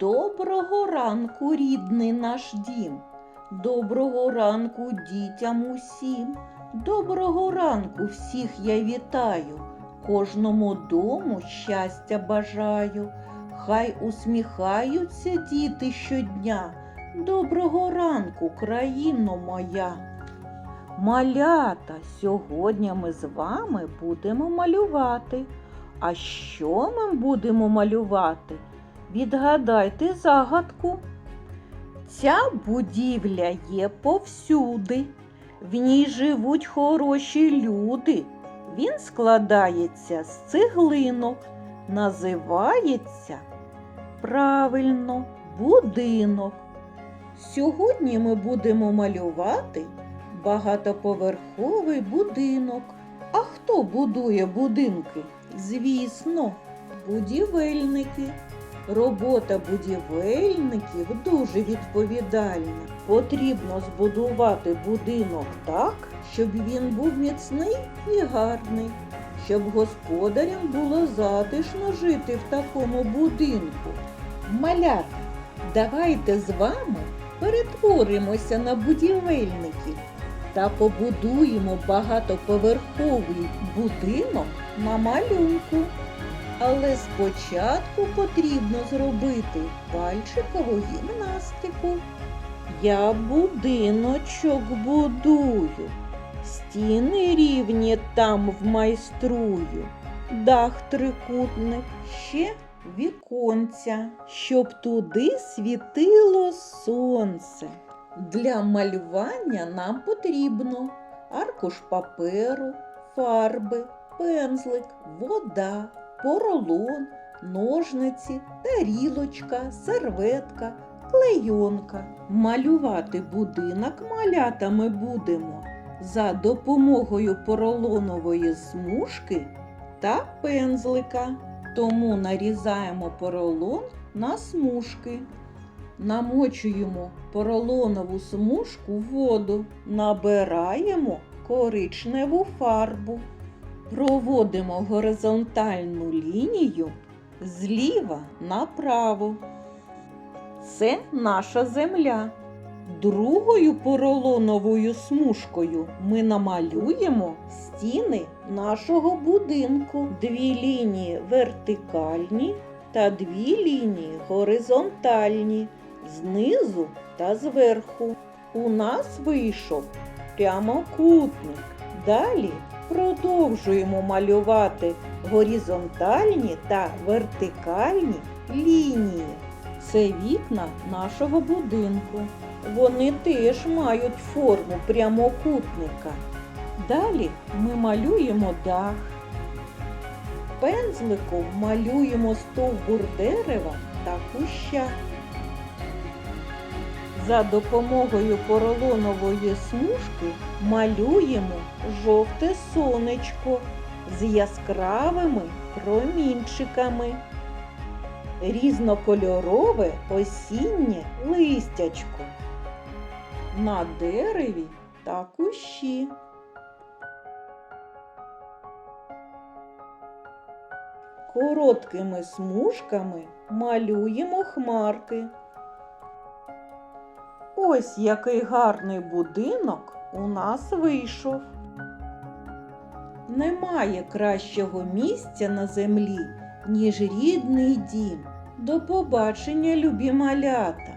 Доброго ранку, рідний наш дім. Доброго ранку дітям усім. Доброго ранку всіх я вітаю. Кожному дому щастя бажаю. Хай усміхаються діти щодня. Доброго ранку, країно моя. Малята, сьогодні ми з вами будемо малювати. А що ми будемо малювати? Відгадайте загадку. Ця будівля є повсюди. В ній живуть хороші люди. Він складається з цеглинок. Називається правильно будинок. Сьогодні ми будемо малювати багатоповерховий будинок. А хто будує будинки? Звісно, будівельники. Робота будівельників дуже відповідальна. Потрібно збудувати будинок так, щоб він був міцний і гарний, щоб господарям було затишно жити в такому будинку. Малята, давайте з вами перетворимося на будівельників та побудуємо багатоповерховий будинок на малюнку. Але спочатку потрібно зробити пальчикову гімнастику. Я будиночок будую, стіни рівні там вмайструю, дах трикутник, ще віконця, щоб туди світило сонце. Для малювання нам потрібно аркуш паперу, фарби, пензлик, вода, поролон, ножниці, тарілочка, серветка, клейонка. Малювати будинок малята ми будемо за допомогою поролонової смужки та пензлика. Тому нарізаємо поролон на смужки. Намочуємо поролонову смужку в воду, набираємо коричневу фарбу. Проводимо горизонтальну лінію зліва направо. Це наша земля. Другою поролоновою смужкою ми намалюємо стіни нашого будинку. Дві лінії вертикальні та дві лінії горизонтальні знизу та зверху. У нас вийшов прямокутник. Далі продовжуємо малювати горизонтальні та вертикальні лінії. Це вікна нашого будинку. Вони теж мають форму прямокутника. Далі ми малюємо дах. Пензликом малюємо стовбур дерева та куща. За допомогою поролонової смужки малюємо жовте сонечко з яскравими промінчиками, різнокольорове осіннє листячко на дереві та кущі. Короткими смужками малюємо хмарки. Ось який гарний будинок у нас вийшов. Немає кращого місця на землі, ніж рідний дім. До побачення, любі малята!